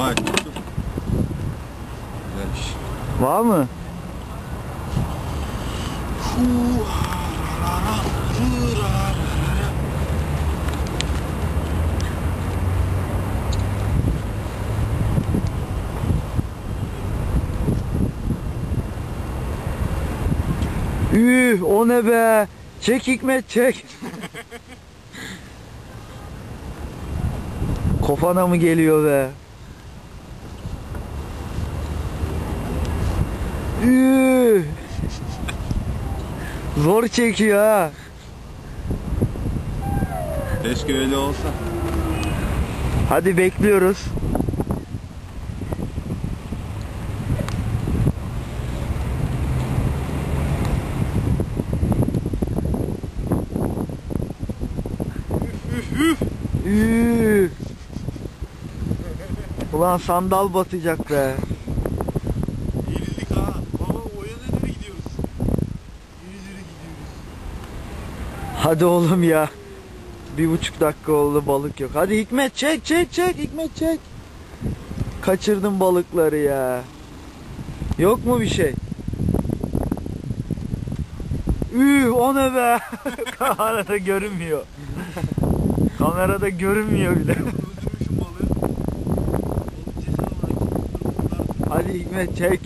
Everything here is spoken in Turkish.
Tuttum. Güzelmiş. Var mı? Üh o ne be? Çek Hikmet çek. Kofana mı geliyor be? Üh. Zor çekiyor ha. Keşke öyle olsa. Hadi bekliyoruz. Üf. Ulan sandal batacak be. Hadi oğlum ya. Bir buçuk dakika oldu balık yok. Hadi Hikmet çek çek çek Hikmet çek. Kaçırdım balıkları ya. Yok mu bir şey? Üh o ne be? Kamerada görünmüyor. Kamerada görünmüyor bile. Hadi Hikmet çek.